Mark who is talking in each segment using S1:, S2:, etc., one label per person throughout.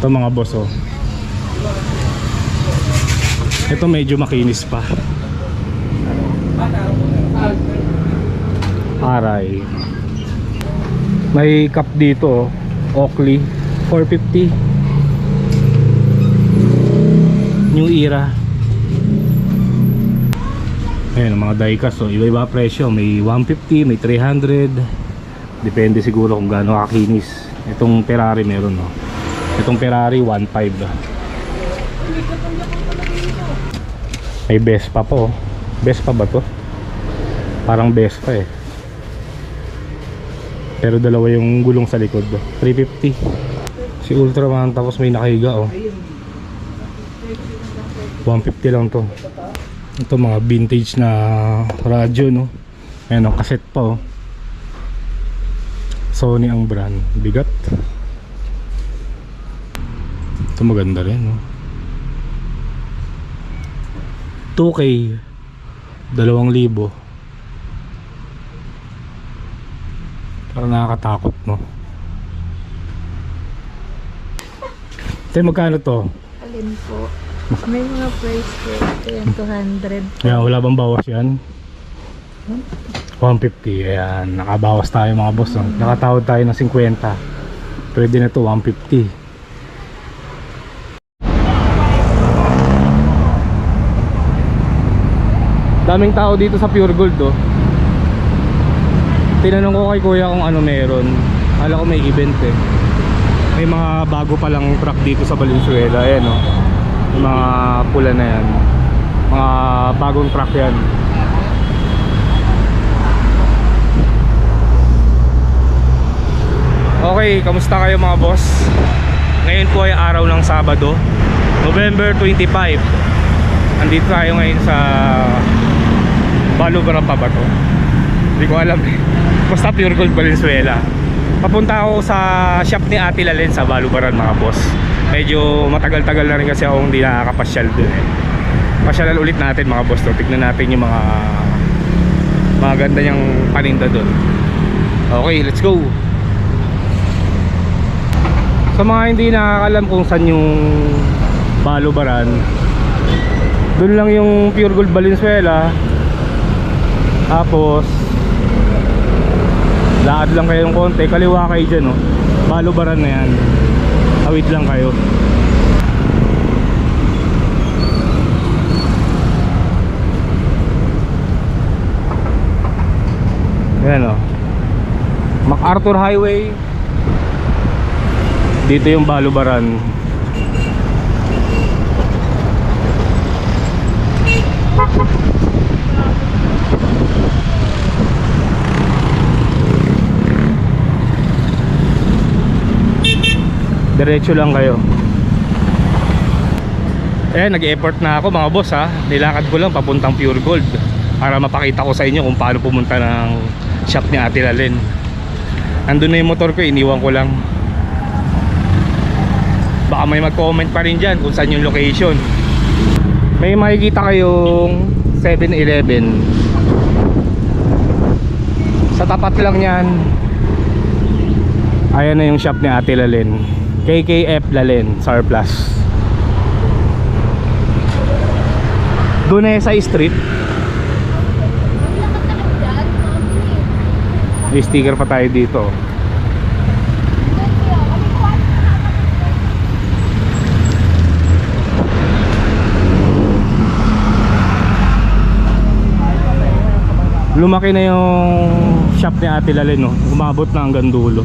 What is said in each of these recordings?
S1: Ito mga boss oh. Ito medyo makinis pa. Aray. May cup dito oh. Oakley 450. New era. Ang mga diecast, so iba-iba presyo. May 150, may 300. Depende siguro kung gaano kakinis. Itong Ferrari meron, no? Itong Ferrari, 1.5. May Vespa po. Vespa ba to? Parang Vespa eh. Pero dalawa yung gulong sa likod. 350. Si Ultraman tapos may nakahiga, oh. 150 lang to. Ito mga vintage na radyo no. Ayan o, cassette pa oh. Sony ang brand. Bigat. Ito maganda rin no. 2K 2,000 Parang nakakatakot no. Ito magkano to?
S2: Alin po? May mga price po. Ito yan, 200.
S1: Ayan, wala bang bawas yan? 150. Ayan, nakabawas tayo mga boss. No? Nakatawad tayo ng 50. Pwede na to 150. Daming tao dito sa Pure Gold oh. Tinanong ko kay kuya kung ano meron. Kala ko may event eh. May mga bago palang truck dito sa Valenzuela. Ayan oh. Mga pula na yan mga bagong truck yan okay kamusta kayo mga boss? Ngayon po ay araw ng Sabado November 25 andito tayo ngayon sa Balugaran pa ba to hindi ko alam eh. Basta Pure Gold Valenzuela. Papunta ako sa shop ni Ate Lalen sa Balugaran mga boss. Medyo matagal-tagal na rin kasi ako hindi nakakapasyal dun eh. Pasyalan ulit natin mga boss no? tignan natin yung mga mga ganda niyang paninda dun. Okay let's go sa mga hindi nakakalam kung saan yung Balubaran dun lang yung Pure Gold Valenzuela tapos laad lang kayo ng konti kaliwa kayo dyan no? Balubaran na yan awit lang kayo Ayan o. MacArthur Highway. Dito yung Balubaran. Diretso lang kayo. Eh, nag-effort na ako mga boss ha. Nilakad ko lang papuntang Pure Gold para mapakita ko sa inyo kung paano pumunta ng shop ni Ate Lalen. Andun na yung motor ko, iniwan ko lang. Baka may mag-comment pa rin dyan kung saan yung location. May makikita kayong 7-Eleven. Sa tapat lang yan. Ayan na yung shop ni Ate Lalen. KKF Lalen, Surplus. Dunesa Street. May sticker pa tayo dito. Lumaki na yung shop ni Ate Lalen no. Umabot na hanggang dulo.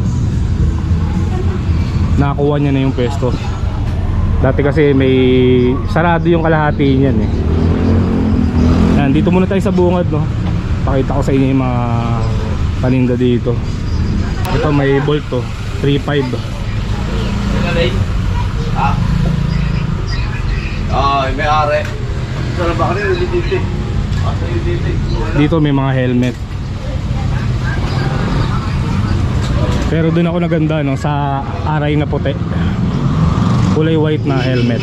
S1: Nakakuha niya na yung pwesto. Dati kasi may sarado yung kalahati niyan eh. Yan, dito muna tayo sa bungad no. Pakita ko sa inyo yung mga paninda dito. Ito may bolt to, 3.5.
S3: Ah. Ah, may are. Sarap ba kanina dito? Dito
S1: may mga helmet. Pero doon ako naganda no sa aray na puti. Kulay white na helmet.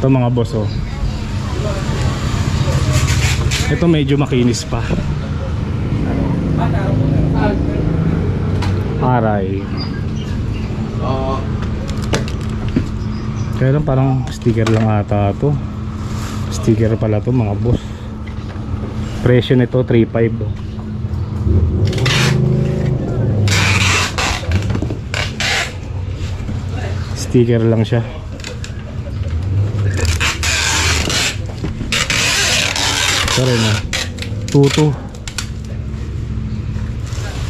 S1: Ito mga boss oh. Ito medyo makinis pa. Aray.
S3: Oo.
S1: Kaya lang parang sticker lang ata to. Sticker pala to mga boss. Presyo nito 3.5. Sticker lang siya. Rin ah. Tuto.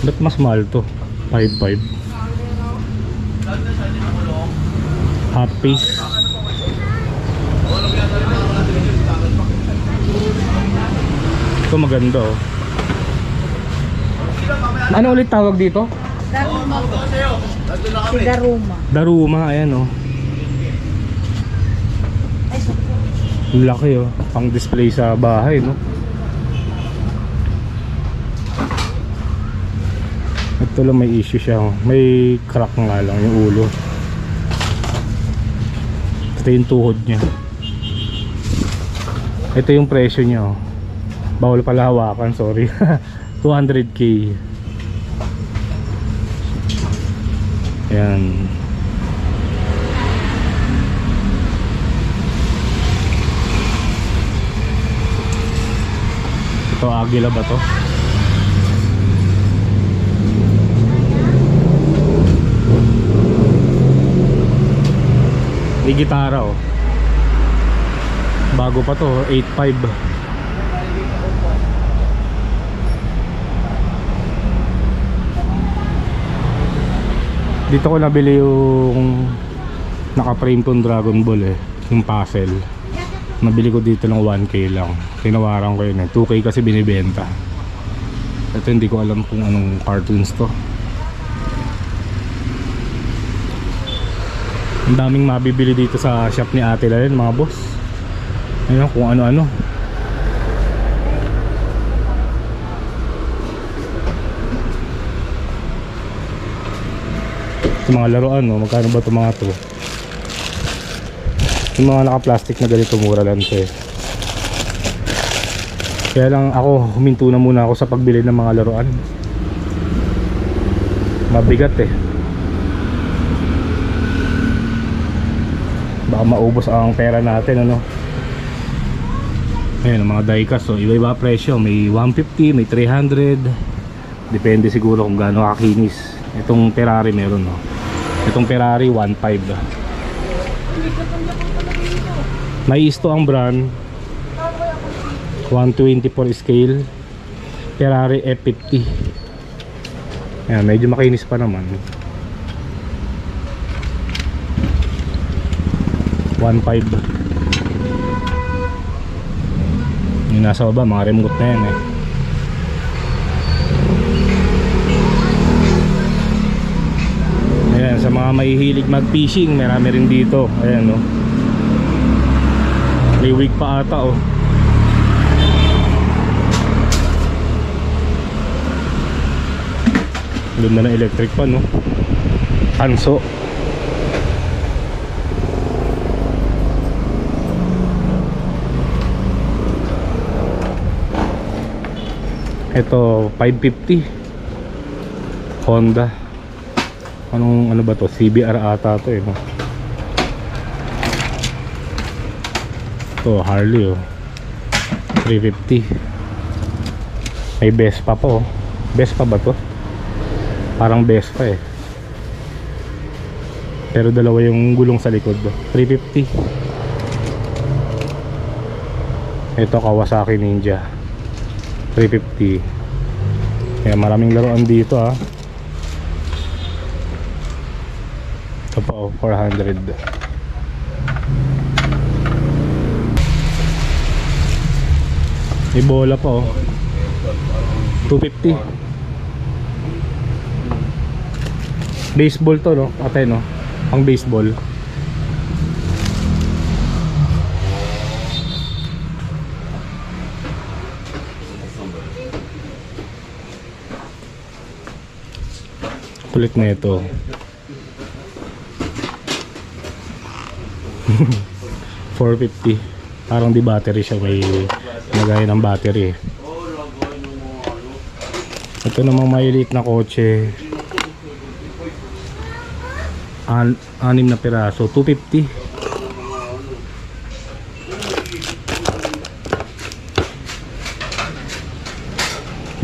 S1: Ba't mas mahal to? 5.5. Hot piece. Ito maganda oh. Ano ulit tawag dito?
S2: Daruma. Si Daruma.
S1: Daruma, ayan oh. Laki oh. Pang display sa bahay no. Ito lang may issue siya. oh. May crack nga lang yung ulo. Ito yung tuhod niya. Ito yung presyo niya oh. Bawal pala hawakan, sorry. 200k. Ayan. Ito agila ba to? May gitara oh. Bago pa to, 8.5. Dito ko nabili yung naka-frame tong Dragon Ball eh, yung puzzle. Nabili ko dito ng 1k lang. Tinawaran ko yun eh. 2k kasi binibenta. Ito hindi ko alam kung anong cartoons to. Ang daming mabibili dito sa shop ni Ate Lalen mga boss. Ayun kung ano-ano. Yung mga laruan, no? magkano ba itong mga to? Yung mga naka-plastic na ganito mura lang to eh. Kaya lang ako, huminto na muna ako sa pagbili ng mga laruan. Mabigat eh. Baka maubos ang pera natin ano. Ang mga diecast, so iba-iba presyo. May 150, may 300. Depende siguro kung gaano kakinis. Itong Ferrari meron, no. Itong Ferrari 1.5. May isto ang brand. 124 scale. Ferrari F50. Ayan, medyo makinis pa naman. 1.5 yung nasa baba mga remote na yan eh ayan sa mga mahihilig mag fishing marami rin dito. Ayan no may wig pa ata oh. Ganda ng electric pa no tanso Ito 550 Honda Anong ano ba to? CBR ata to eh no? Ito Harley oh 350 May Vespa po oh. Vespa ba to? Parang Vespa eh Pero dalawa yung gulong sa likod oh. 350 Ito Kawasaki Ninja 350 kaya maraming laruan dito ah oh 400 may bola pa oh. 250 baseball to no? Ate no? Pang baseball. Kulit na ito. $450 Parang di battery siya. May nagaya ng battery. eh. Ito namang maliit na kotse. An anim na piraso, 250.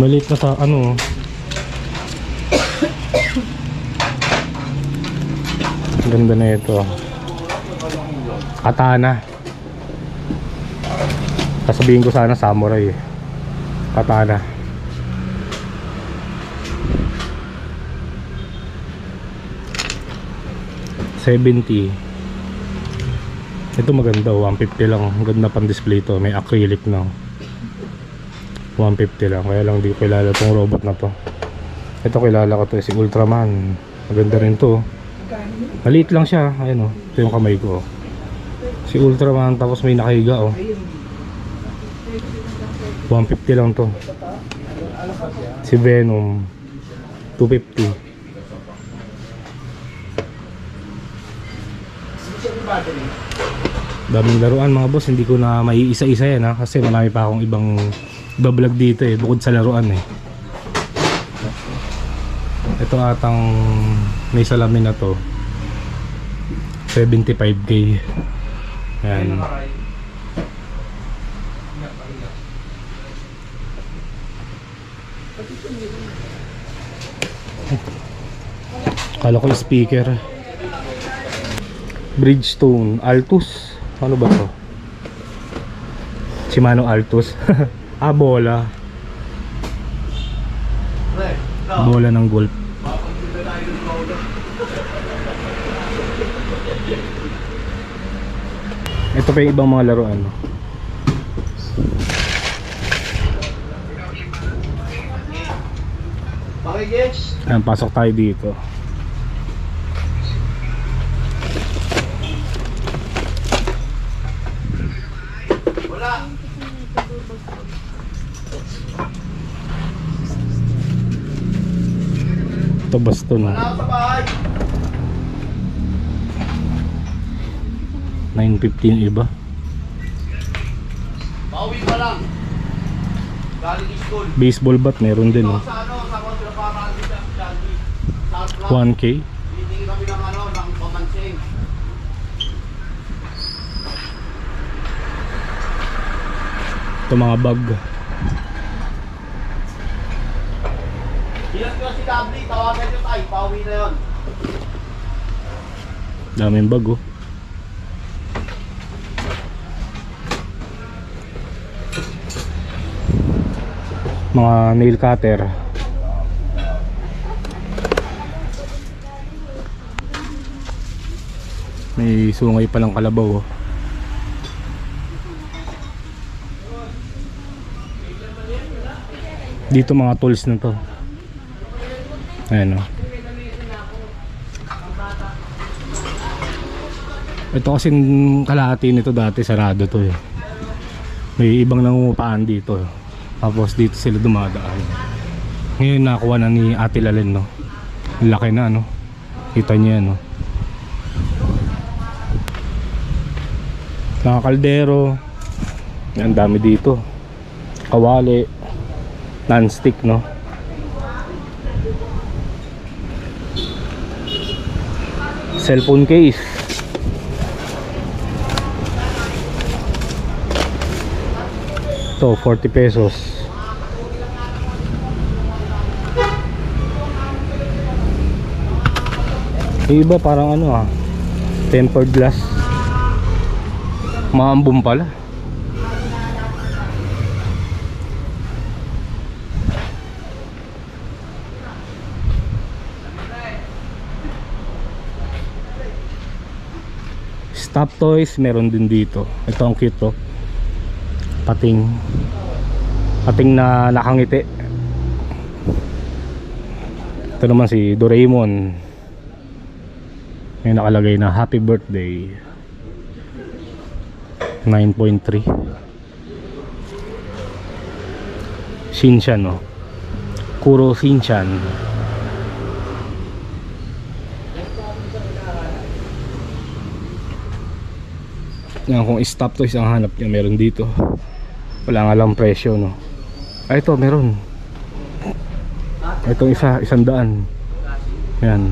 S1: Maliit na sa ano. Ganda na ito. Katana. Sasabihin ko sana samurai eh. Katana. Seventy. Ito maganda, 150 lang. Ang ganda pang display to. May acrylic na. 150 lang. Kaya lang di ko kilala tong robot na to. Ito kilala ko to si Ultraman. Maganda rin to. Maliit lang siya. Ayun oh. Ito yung kamay ko. Si Ultraman tapos may nakahiga oh. 150 lang to. Si Venom 250. Daming laruan mga boss, hindi ko na may isa-isa yan ha kasi marami pa akong ibang bablog dito eh bukod sa laruan eh. Ito atang may salamin na to. 75k. Yan. Kala ko yung speaker. Bridgestone Altus. Ano ba to? Shimano Altus. ah, bola. Bola ng golf. Ito pa yung ibang mga laruan. Ayan, pasok tayo dito. Ito baston.
S3: Wala sa bahay.
S1: 9.15 yung iba.
S3: Pauwi pa lang. Galing school.
S1: Baseball bat meron din. Oh.
S3: sa ano.
S1: 1K.
S3: Hihingi kami ng ano, ng pamansing.
S1: Ito mga bag.
S3: Ilan ko si Dabli, tawagan nyo tayo. Pauwi na yun.
S1: Daming bag oh. Mga nail cutter. May sungay palang kalabaw oh. Dito mga tools na to. Ayan oh. Ito kasing kalahati nito dati sarado to eh. May ibang nangungupaan dito. Tapos dito sila dumadaan. Ngayon nakuha na ni Ate Lalen no. Laki na no. Kita niya no. Nakakaldero. Ang dami dito. Kawali. Non-stick no. Cellphone case. To 40 pesos. Yung iba parang ano ah, tempered glass. Maambon pala. Stop toys meron din dito. Ito ang cute to. Pating. Pating na nakangiti. Ito naman si Doraemon. May nakalagay na happy birthday. 9.3. Shinshan no. Kuro Shinshan. Yan kung stop to isang hanap niya meron dito. Wala nga lang presyo no. Ah ito meron. Itong isa isang daan. Yan.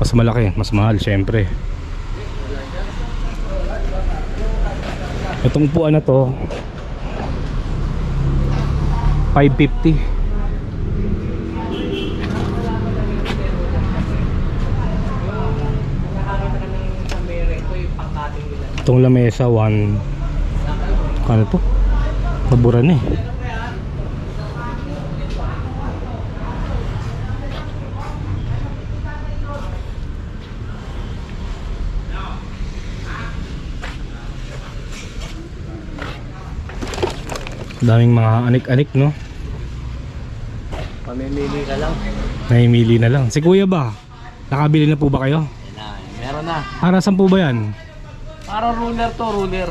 S1: Mas malaki, mas mahal syempre. Itong upuan na to 550 Itong lamesa 1 Ano to? Mabura na eh Daming mga anik-anik no
S3: Mamimili ka lang.
S1: Naimili na lang Si kuya ba? Nakabili na po ba kayo?
S3: Meron na.
S1: Para saan po ba yan?
S3: Para ruler to, ruler.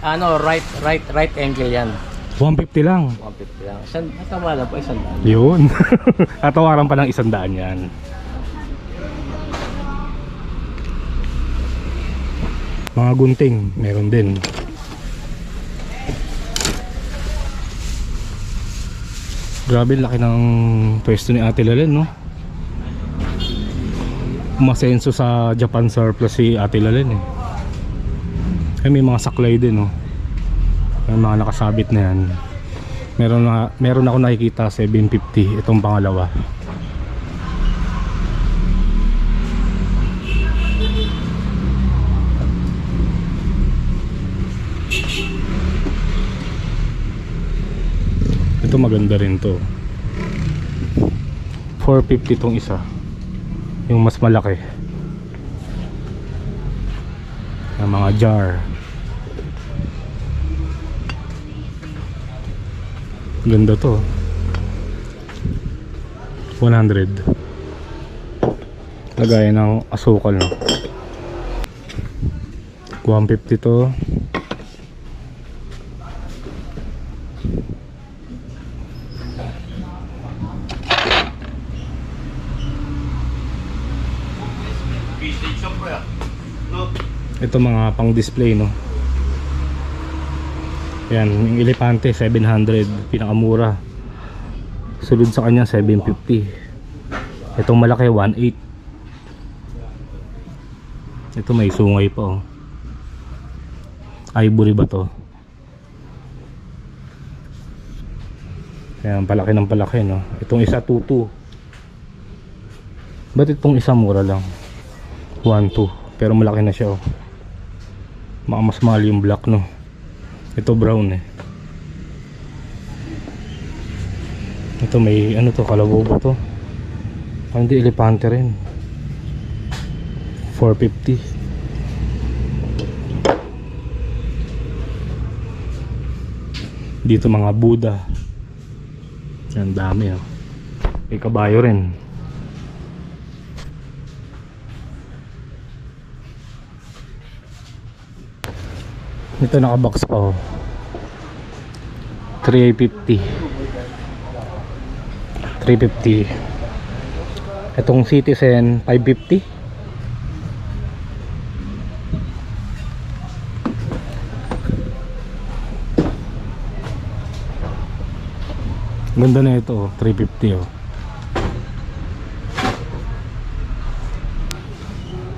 S3: Ano, right right right angle yan.
S1: 150 lang
S3: 150 lang. Isang, tama lang po, isang daan.
S1: Yun Tatawaran pa ng isang daan yan Mga gunting Meron din Grabe laki ng pwesto ni Ate Lalen no Umasenso sa Japan surplus si Ate Lalen eh Ay may mga saklay din no May mga nakasabit na yan Meron na meron ako nakikita 750 itong pangalawa. Ito maganda rin to. 450 tong isa. Yung mas malaki. Yung mga jar. Ganda to. 100. Lagayan ng asukal no. 150 to. Ito mga pang display no. Yan, yung elepante 700, pinakamura. Sunod sa kanya 750. Itong malaki 18. Ito may sungay pa oh. Ivory ba to? Yan, palaki ng palaki no. Itong isa 22. Ba't itong isa mura lang? 1 2. Pero malaki na siya oh. Mas mahal yung black no. Ito brown eh. Ito may ano to, kalabaw ba to? Ah, hindi elepante rin. 450. Dito mga Buddha. Yan dami oh. May kabayo rin. Ito nakabox pa oh. 350 350 Itong Citizen 550 Ganda na ito oh, 350 oh.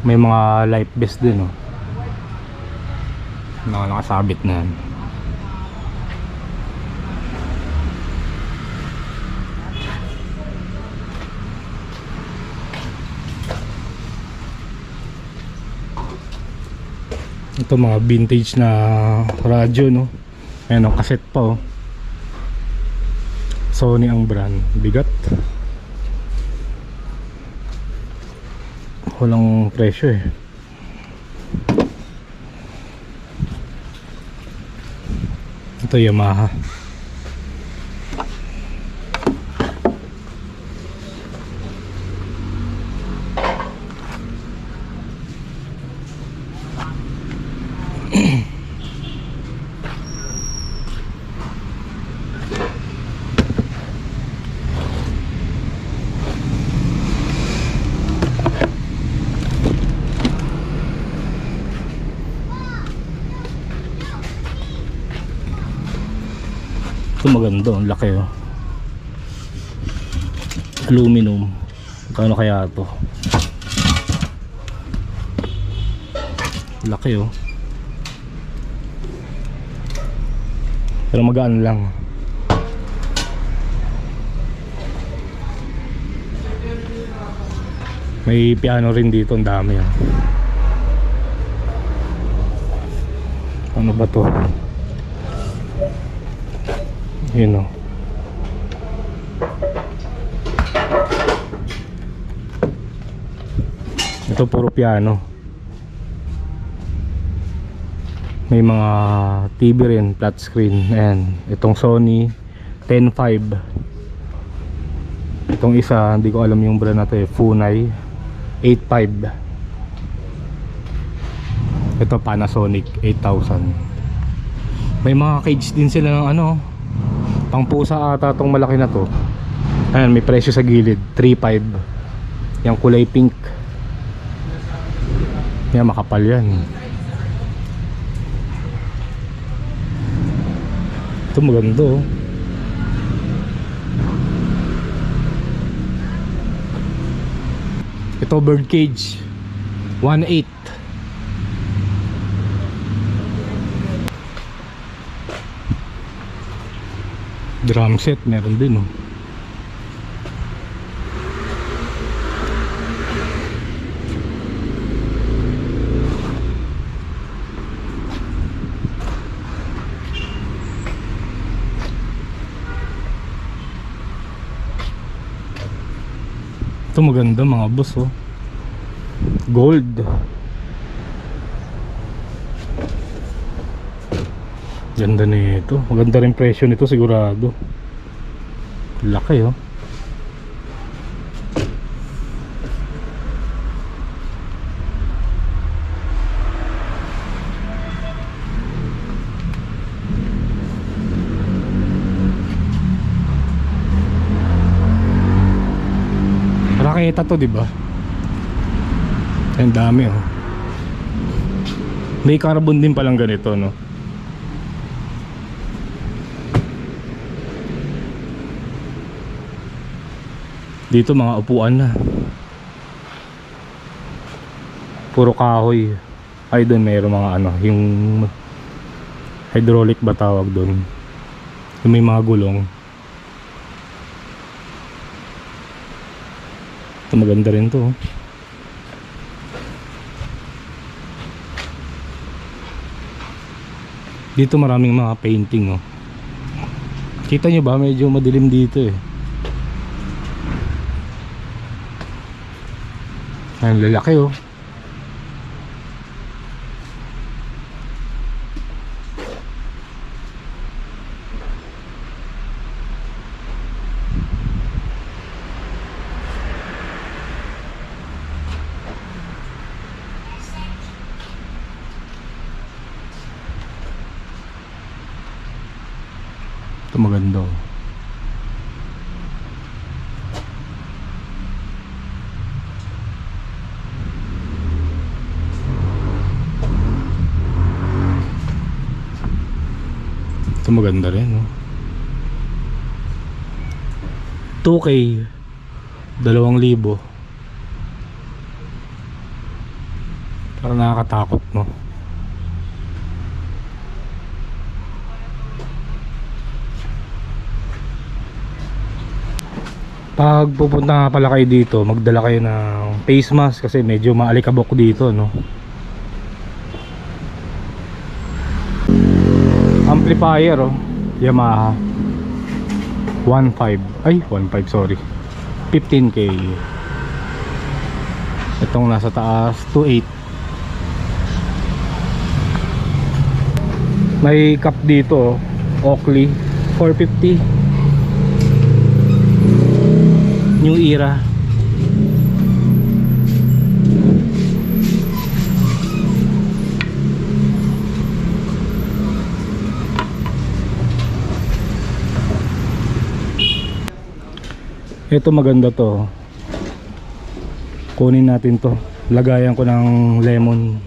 S1: May mga life vest din oh. Mga nakasabit na yan. Ito mga vintage na radyo no. Ayan o, cassette pa oh. Sony ang brand. Bigat. Walang presyo eh. Ito Yamaha. Ito maganda ang laki oh. aluminum. Kano kaya to? Laki oh. Pero magaan lang. May piano rin dito ang dami oh. ano ba to? Yun oh. Ito puro piano. May mga TV rin, flat screen. Ayan. Itong Sony 105. Itong isa, hindi ko alam yung brand na eh. Funai 85. Ito Panasonic 8000. May mga cage din sila ng ano. Pang pusa ata tong malaki na to. Ayan, may presyo sa gilid. 3.5. Yung kulay pink. Yan, makapal yan. Ito maganda oh. Ito bird cage. 1.8. Drum set meron din oh. Ito maganda mga boss oh. Gold. Ganda nito. Maganda rin presyo nito sigurado. Laki oh. Raketa to, di ba? Ang dami oh. May carbon din palang ganito, no? Dito mga upuan na. Puro kahoy. Ay doon mayroong mga ano, yung hydraulic ba tawag doon? Yung may mga gulong. Ito maganda rin to. oh. Dito maraming mga painting oh. Kita nyo ba medyo madilim dito eh. Ang lalaki oh. Ito maganda oh. Ito maganda rin no. 2K 2,000 Parang nakakatakot no. Pag pupunta pala kayo dito, magdala kayo ng face mask kasi medyo maalikabok dito, no. Amplifier, oh. Yamaha. 1.5. Ay, 1.5, sorry. 15k. Itong nasa taas, 2.8. May cup dito, oh. Oakley, 450. New Era Ito maganda to Kunin natin to Lagayan ko ng lemon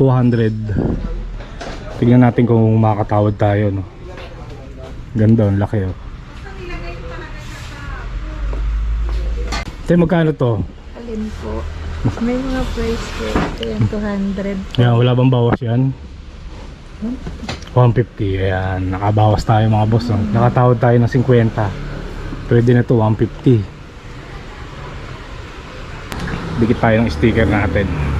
S1: 200 Tingnan natin kung makakatawad tayo no? Ganda, ang laki oh Te, magkano to?
S2: Alin po? May mga price po. Yung 200.
S1: Yan, wala bang bawas yan? 150. Ayan, nakabawas tayo mga boss. No? Nakatawad tayo ng 50. Pwede na to 150. Dikit tayo ng sticker natin.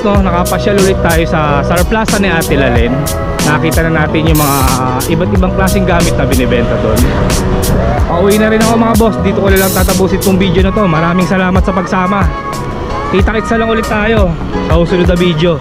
S1: Boss no, nakapasyal ulit tayo sa Sar Plaza ni Ate Lalen. Nakita na natin yung mga iba't ibang klaseng gamit na binibenta doon. Pauwi na rin ako mga boss. Dito ko na lang tatapusin tong video na to. Maraming salamat sa pagsama. Kita-kitsa lang ulit tayo sa susunod na video.